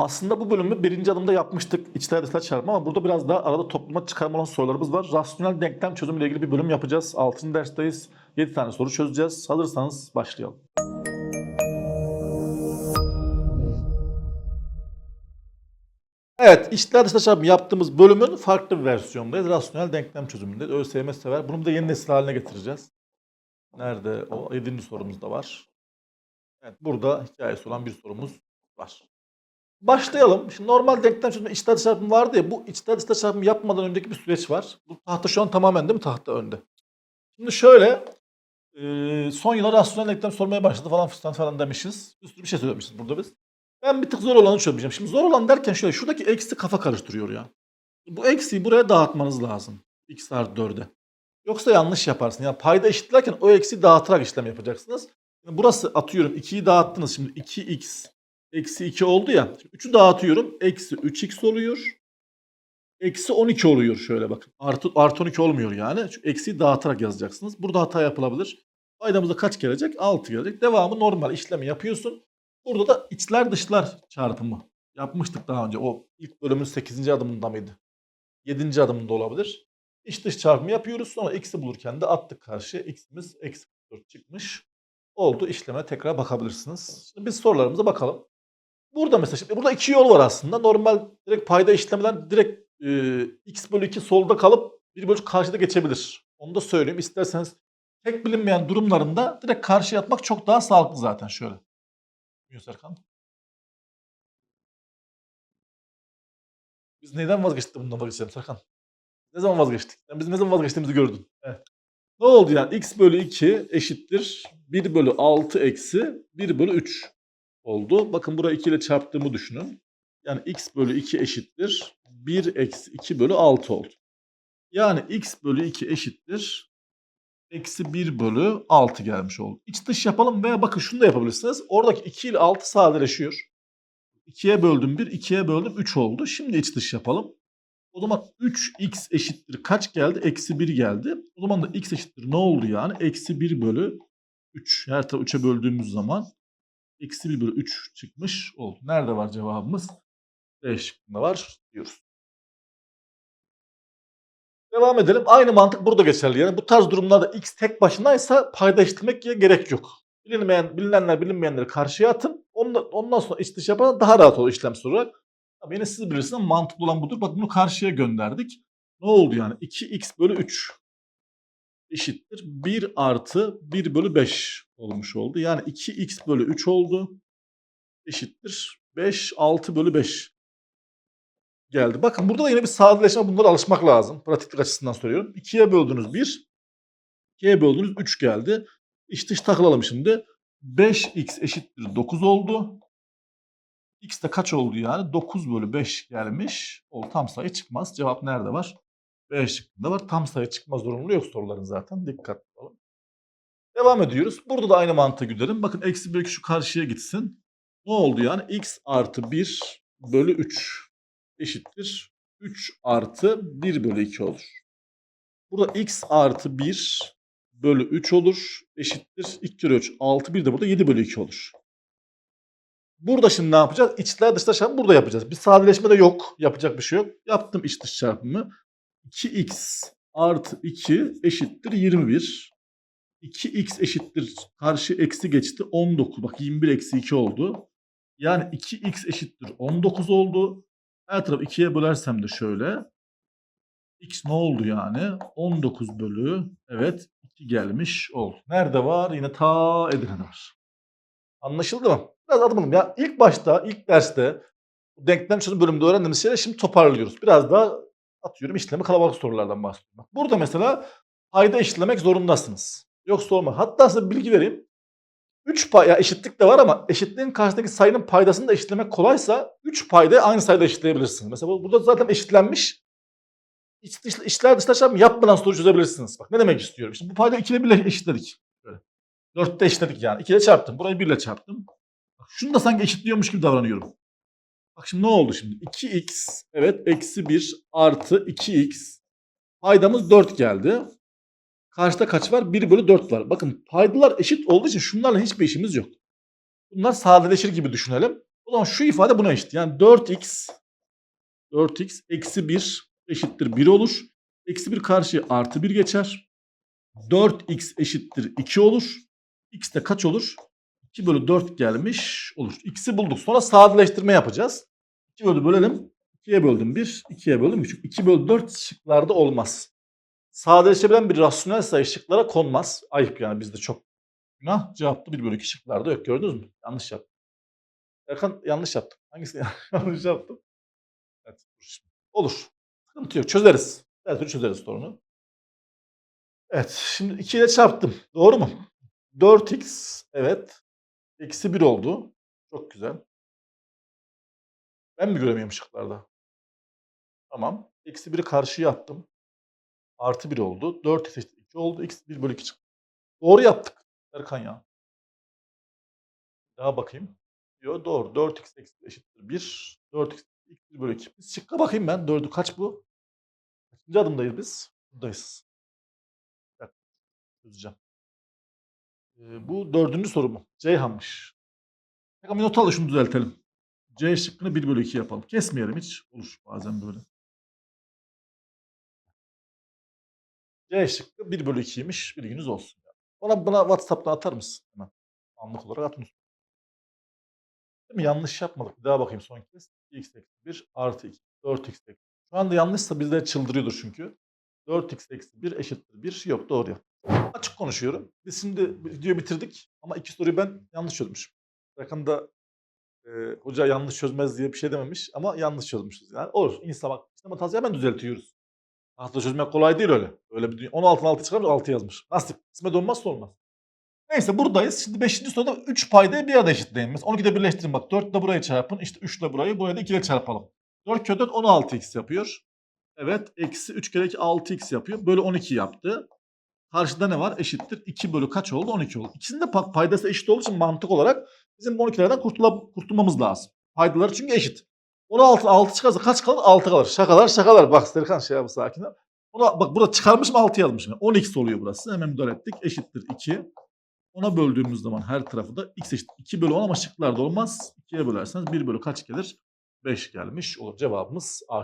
Aslında bu bölümü birinci adımda yapmıştık içler dışlar çarpma ama burada biraz daha arada topluma çıkarma olan sorularımız var. Rasyonel denklem çözümüyle ilgili bir bölüm yapacağız. 6. dersteyiz. 7 tane soru çözeceğiz. Hazırsanız başlayalım. Evet, içler dışlar çarpımı yaptığımız bölümün farklı bir versiyondayız. Rasyonel denklem çözümündeyiz. ÖSYM sever. Bunu da yeni nesil haline getireceğiz. Nerede? O 7. sorumuz da var. Evet, burada hikayesi olan bir sorumuz var. Başlayalım. Şimdi normal denklem çözümünde içler dışlar çarpımı vardı ya. Bu içler dışlar çarpımı yapmadan önceki bir süreç var. Bu tahta şu an tamamen değil mi? Tahta önde. Şimdi şöyle e, son yıllar rasyonel denklem sormaya başladı falan fistan falan demişiz. Bir sürü bir şey söylemişiz burada biz. Ben bir tık zor olanı çözeceğim. Şimdi zor olan derken şöyle şuradaki eksi kafa karıştırıyor ya. Bu eksiyi buraya dağıtmanız lazım. x artı 4'e. Yoksa yanlış yaparsın. Yani payda eşitlerken o eksiyi dağıtarak işlem yapacaksınız. Şimdi burası atıyorum 2'yi dağıttınız. Şimdi 2x eksi 2 oldu ya. Şimdi 3'ü dağıtıyorum. Eksi 3x oluyor. Eksi 12 oluyor şöyle bakın. Artı, artı 12 olmuyor yani. Çünkü eksiyi dağıtarak yazacaksınız. Burada hata yapılabilir. Paydamızda kaç gelecek? 6 gelecek. Devamı normal işlemi yapıyorsun. Burada da içler dışlar çarpımı yapmıştık daha önce. O ilk bölümün 8. adımında mıydı? 7. adımında olabilir. İç dış çarpımı yapıyoruz. Sonra x'i bulurken de attık karşıya. x'imiz eksi 4 çıkmış. Oldu. İşleme tekrar bakabilirsiniz. Şimdi biz sorularımıza bakalım. Burada mesela şimdi burada iki yol var aslında. Normal direkt payda işlemler direkt e, x bölü 2 solda kalıp 1 bölü karşıda geçebilir. Onu da söyleyeyim. İsterseniz tek bilinmeyen durumlarında direkt karşıya atmak çok daha sağlıklı zaten şöyle. Buyur Serkan. Biz neyden vazgeçtik bundan vazgeçelim Serkan? Ne zaman vazgeçtik? Sen biz ne zaman vazgeçtiğimizi gördün. Evet. Ne oldu yani? x bölü 2 eşittir 1 bölü 6 eksi 1 bölü 3 oldu. Bakın buraya 2 ile çarptığımı düşünün. Yani x bölü 2 eşittir 1 eksi 2 bölü 6 oldu. Yani x bölü 2 eşittir eksi 1 bölü 6 gelmiş oldu. İç dış yapalım veya bakın şunu da yapabilirsiniz. Oradaki 2 ile 6 sadeleşiyor. 2'ye böldüm 1, 2'ye böldüm 3 oldu. Şimdi iç dış yapalım. O zaman 3x eşittir kaç geldi? Eksi 1 geldi. O zaman da x eşittir ne oldu yani? Eksi 1 bölü 3. Her tarafı 3'e böldüğümüz zaman eksi 1 bölü 3 çıkmış oldu. Nerede var cevabımız? D şıkkında var diyoruz. Devam edelim. Aynı mantık burada geçerli. Yani bu tarz durumlarda x tek başınaysa payda eşitlemek gerek yok. Bilinmeyen, bilinenler bilinmeyenleri karşıya atın. Ondan, ondan sonra iç dış yapan daha rahat olur işlem olarak. Tabii yine siz bilirsiniz mantıklı olan budur. Bak bunu karşıya gönderdik. Ne oldu yani? 2x bölü 3 eşittir. 1 artı 1 bölü 5 olmuş oldu. Yani 2x bölü 3 oldu. Eşittir. 5, 6 bölü 5 geldi. Bakın burada da yine bir sadeleşme bunlara alışmak lazım. Pratiklik açısından söylüyorum. 2'ye böldünüz 1. 2'ye böldünüz 3 geldi. İç dış takılalım şimdi. 5x eşittir 9 oldu. X de kaç oldu yani? 9 bölü 5 gelmiş. O tam sayı çıkmaz. Cevap nerede var? B şıkkında var. Tam sayı çıkmaz zorunlu yok soruların zaten. Dikkat olalım. Devam ediyoruz. Burada da aynı mantığı güdelim. Bakın eksi bölü şu karşıya gitsin. Ne oldu yani? X artı 1 bölü 3 eşittir. 3 artı 1 bölü 2 olur. Burada x artı 1 bölü 3 olur. Eşittir. 2 kere 3 6 1 de burada 7 bölü 2 olur. Burada şimdi ne yapacağız? İçler dışlar çarpımı burada yapacağız. Bir sadeleşme de yok. Yapacak bir şey yok. Yaptım iç dış çarpımı. 2x artı 2 eşittir 21. 2x eşittir karşı eksi geçti 19. Bak 21 eksi 2 oldu. Yani 2x eşittir 19 oldu. Her tarafı 2'ye bölersem de şöyle. X ne oldu yani? 19 bölü evet 2 gelmiş oldu. Nerede var? Yine ta Edirne'de var. Anlaşıldı mı? Biraz adım adım. Ya ilk başta, ilk derste denklem çözüm bölümünde öğrendiğimiz şeyleri şimdi toparlıyoruz. Biraz daha atıyorum işlemi kalabalık sorulardan bahsediyorum. Burada mesela payda eşitlemek zorundasınız. Yoksa olmaz. Hatta size bilgi vereyim. 3 pay, ya eşitlik de var ama eşitliğin karşısındaki sayının paydasını da eşitlemek kolaysa 3 payda aynı sayıda eşitleyebilirsiniz. Mesela bu- burada zaten eşitlenmiş. İç, dış, içler dışlar çarpımı yapmadan soru çözebilirsiniz. Bak ne demek istiyorum. Şimdi bu payda 2 ile 1 ile eşitledik. Böyle. 4'te eşitledik yani. 2 ile çarptım. Burayı 1 ile çarptım. Şunu da sanki eşitliyormuş gibi davranıyorum. Bak şimdi ne oldu şimdi? 2x evet eksi 1 artı 2x paydamız 4 geldi. Karşıda kaç var? 1 bölü 4 var. Bakın paydalar eşit olduğu için şunlarla hiçbir işimiz yok. Bunlar sadeleşir gibi düşünelim. O zaman şu ifade buna eşit. Yani 4x 4x eksi 1 eşittir 1 olur. Eksi 1 karşıya artı 1 geçer. 4x eşittir 2 olur. x de kaç olur? 2 bölü 4 gelmiş olur. X'i bulduk. Sonra sadeleştirme yapacağız. 2 bölü bölelim. 2'ye böldüm 1, 2'ye böldüm 3. 2 bölü 4 şıklarda olmaz. Sadeleşebilen bir rasyonel sayı şıklara konmaz. Ayıp yani bizde çok günah. Cevapta 1 bölü 2 şıklarda yok. Gördünüz mü? Yanlış yaptım. Erkan yanlış yaptım. Hangisi yanlış yaptım? Evet. Olur. Sıkıntı yok. Çözeriz. Her türlü çözeriz sorunu. Evet. Şimdi 2 ile çarptım. Doğru mu? 4x evet. Eksi 1 oldu. Çok güzel. Ben mi göremiyorum şıklarda? Tamam. Eksi 1'i karşıya attım. Artı 1 oldu. 4 eşittir 2 oldu. X 1 bölü 2 çıktı. Doğru yaptık. Erkan ya. Daha bakayım. Diyor doğru. 4x eksi 1 eşittir 1. 4x eksi 1 bölü 2. Biz şıkka bakayım ben. 4'ü kaç bu? Kaçıncı adımdayız biz? Buradayız. Bir dakika. Çözeceğim. Ee, bu dördüncü soru mu? Ceyhan'mış. Bir not al şunu düzeltelim. C şıkkını 1 bölü 2 yapalım. Kesmeyelim hiç. Olur bazen böyle. C şıkkı 1 bölü 2'ymiş. Bilginiz olsun. Bana, bana WhatsApp'tan atar mısın? Hemen. Anlık olarak atın. Değil mi? Yanlış yapmadık. Bir daha bakayım son kez. x eksi 1 artı 2. 4x eksi. Şu anda yanlışsa bizde çıldırıyordur çünkü. 4x eksi 1 eşittir 1. Yok doğru ya. Açık konuşuyorum. Biz şimdi videoyu bitirdik ama iki soruyu ben yanlış çözmüşüm. Rakamda e, hoca yanlış çözmez diye bir şey dememiş ama yanlış çözmüşüz. Yani olur. İnsan bak işte hatası hemen düzeltiyoruz. Tahta çözmek kolay değil öyle. Öyle bir dünya. 16'ın 6 çıkarmış 6 yazmış. Nasip. İsmet olmazsa olmaz. Neyse buradayız. Şimdi 5. soruda 3 paydayı bir arada eşitleyin. Mesela 12'de birleştirin bak. 4 ile burayı çarpın. İşte 3 ile burayı. Burayı da 2 ile çarpalım. 4 kere 4 16x yapıyor. Evet. Eksi 3 kere 2 6x yapıyor. Böyle 12 yaptı. Karşıda ne var? Eşittir. 2 bölü kaç oldu? 12 oldu. İkisinin de pa- paydası eşit olduğu için mantık olarak bizim bu 12'lerden kurtula- kurtulmamız lazım. Paydaları çünkü eşit. 16 6 çıkarsa kaç kalır? 6 kalır. Şakalar şakalar. Bak Serkan şey yapı sakin ol. Ona, bak burada çıkarmışım 6 yazmışım. 10x oluyor burası. Hemen müdahale ettik. Eşittir 2. Ona böldüğümüz zaman her tarafı da x eşit 2 bölü 10 ama şıklarda olmaz. 2'ye bölerseniz 1 bölü kaç gelir? 5 gelmiş olur. Cevabımız A.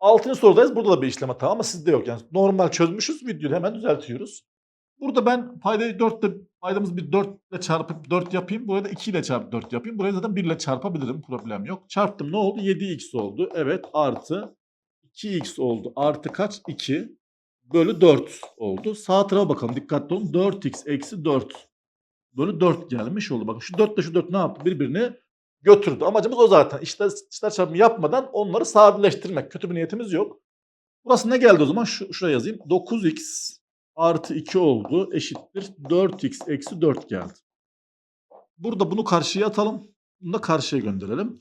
Altıncı sorudayız. Burada da bir işlem hata ama sizde yok. Yani normal çözmüşüz. Videoyu hemen düzeltiyoruz. Burada ben paydayı 4 ile paydamız bir 4 ile çarpıp 4 yapayım. Buraya da 2 ile çarpıp 4 yapayım. Buraya zaten 1 ile çarpabilirim. Problem yok. Çarptım ne oldu? 7x oldu. Evet artı 2x oldu. Artı kaç? 2 bölü 4 oldu. Sağ tarafa bakalım. Dikkatli olun. 4x eksi 4 bölü 4 gelmiş oldu. Bakın şu 4 ile şu 4 ne yaptı? Birbirini götürdü. Amacımız o zaten. İşler, işler çarpımı yapmadan onları sadeleştirmek. Kötü bir niyetimiz yok. Burası ne geldi o zaman? Şu, şuraya yazayım. 9x artı 2 oldu. Eşittir. 4x eksi 4 geldi. Burada bunu karşıya atalım. Bunu da karşıya gönderelim.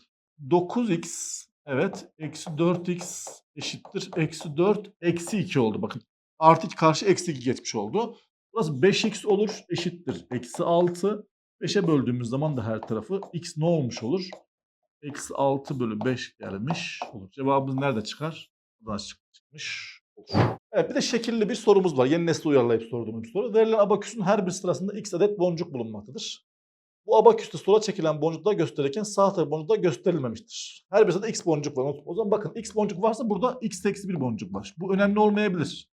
9x evet eksi 4x eşittir. Eksi 4 eksi 2 oldu. Bakın artı 2 karşı eksi 2 geçmiş oldu. Burası 5x olur. Eşittir. Eksi 6. 5'e böldüğümüz zaman da her tarafı x ne olmuş olur? Eksi 6 bölü 5 gelmiş olur. Cevabımız nerede çıkar? Buradan çık- çıkmış olur. Evet bir de şekilli bir sorumuz var. Yeni nesli uyarlayıp sorduğumuz bir soru. Verilen abaküsün her bir sırasında x adet boncuk bulunmaktadır. Bu abaküste sola çekilen boncuklar gösterirken sağ tarafı boncuklar gösterilmemiştir. Her bir sırada x boncuk var. O zaman bakın x boncuk varsa burada x eksi bir boncuk var. Bu önemli olmayabilir.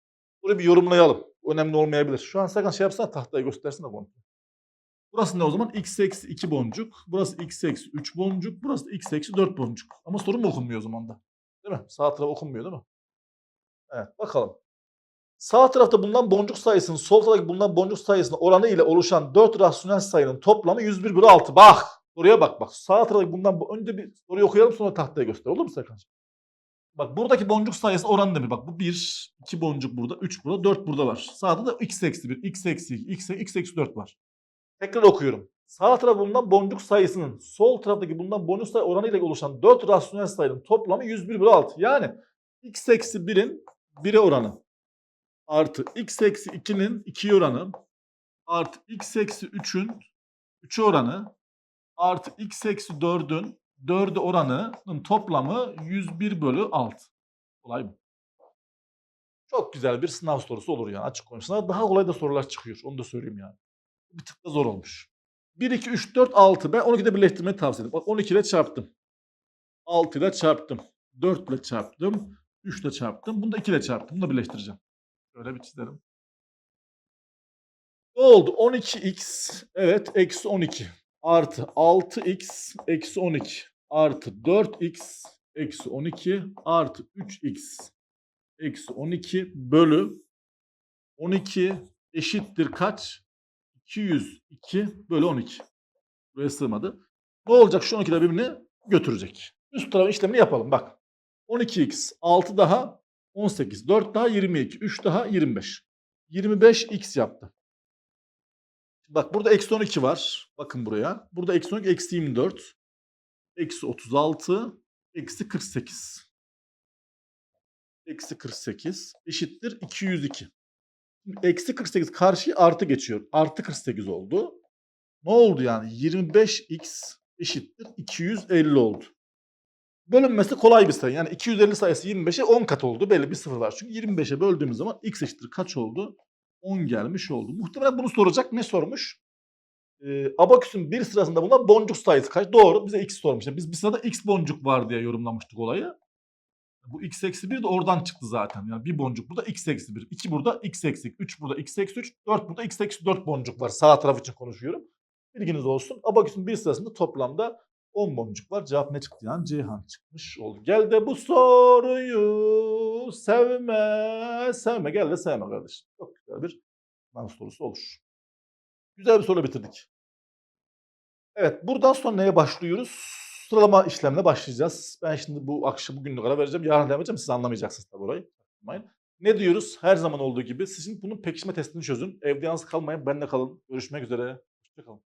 Burayı bir yorumlayalım. Önemli olmayabilir. Şu an sakın şey yapsana tahtaya göstersin de bunu. Burası ne o zaman? x eksi 2 boncuk. Burası x eksi 3 boncuk. Burası da x eksi 4 boncuk. Ama soru mu okunmuyor o zaman da? Değil mi? Sağ taraf okunmuyor değil mi? Evet bakalım. Sağ tarafta bulunan boncuk sayısının sol taraftaki bulunan boncuk sayısının oranı ile oluşan 4 rasyonel sayının toplamı 101 bölü 6. Bak! Soruya bak bak. Sağ taraftaki bulunan önce bir soruyu okuyalım sonra tahtaya göster. Olur mu Serkan'cığım? Bak buradaki boncuk sayısı oranı demek. Bak bu 1, 2 boncuk burada, 3 burada, 4 burada var. Sağda da x eksi 1, x eksi 2, x, x eksi 4 var. Tekrar okuyorum. Sağ tarafta bulunan boncuk sayısının sol taraftaki bulunan boncuk sayı oranı oluşan 4 rasyonel sayının toplamı 101 bölü 6. Yani x eksi 1'in 1'e oranı artı x eksi 2'nin 2'ye oranı artı x eksi 3'ün 3'e oranı artı x eksi 4'ün 4'e oranının toplamı 101 bölü 6. Kolay mı? Çok güzel bir sınav sorusu olur yani açık konuşma. Daha kolay da sorular çıkıyor. Onu da söyleyeyim yani. Bir tık da zor olmuş. 1, 2, 3, 4, 6. Ben 12'de birleştirmeyi tavsiye ederim. Bak 12 ile çarptım. 6 ile çarptım. 4 ile çarptım. 3 ile çarptım. Bunu da 2 ile çarptım. Bunu da birleştireceğim. Şöyle bir çizelim. Ne oldu? 12x evet eksi 12 artı 6x eksi 12 artı 4x eksi 12 artı 3x eksi 12 bölü 12 eşittir kaç? 202 bölü 12. Buraya sığmadı. Ne olacak? Şu 12'ler birbirini götürecek. Üst tarafın işlemini yapalım. Bak. 12x 6 daha 18. 4 daha 22. 3 daha 25. 25x yaptı. Bak burada eksi 12 var. Bakın buraya. Burada eksi 12 eksi 24. Eksi 36. Eksi 48. Eksi 48 eşittir 202. Eksi 48 karşıya artı geçiyor. Artı 48 oldu. Ne oldu yani? 25x eşittir 250 oldu. Bölünmesi kolay bir sayı. Yani 250 sayısı 25'e 10 kat oldu. Belli bir sıfır var. Çünkü 25'e böldüğümüz zaman x eşittir kaç oldu? 10 gelmiş oldu. Muhtemelen bunu soracak. Ne sormuş? Ee, abaküsün bir sırasında bulunan boncuk sayısı kaç? Doğru. Bize x sormuş. Yani Biz bir sırada x boncuk var diye yorumlamıştık olayı. Bu x eksi 1 de oradan çıktı zaten. Yani bir boncuk burada x eksi 1. 2 burada x eksi 3 burada x eksi 3. 4 burada x eksi 4 boncuk var. Sağ taraf için konuşuyorum. Bilginiz olsun. Abaküsün bir sırasında toplamda 10 boncuk var. Cevap ne çıktı yani? Ceyhan çıkmış oldu. Gel de bu soruyu sevme, sevme. Gel de sevme kardeşim. Çok güzel bir sınav sorusu olur. Güzel bir soru bitirdik. Evet buradan sonra neye başlıyoruz? Sıralama işlemine başlayacağız. Ben şimdi bu akşam bugünlük ara vereceğim. Yarın devam edeceğim. Siz anlamayacaksınız tabii orayı. Ne diyoruz? Her zaman olduğu gibi sizin bunun pekişme testini çözün. Evde yalnız kalmayın. Benle kalın. Görüşmek üzere. Hoşçakalın.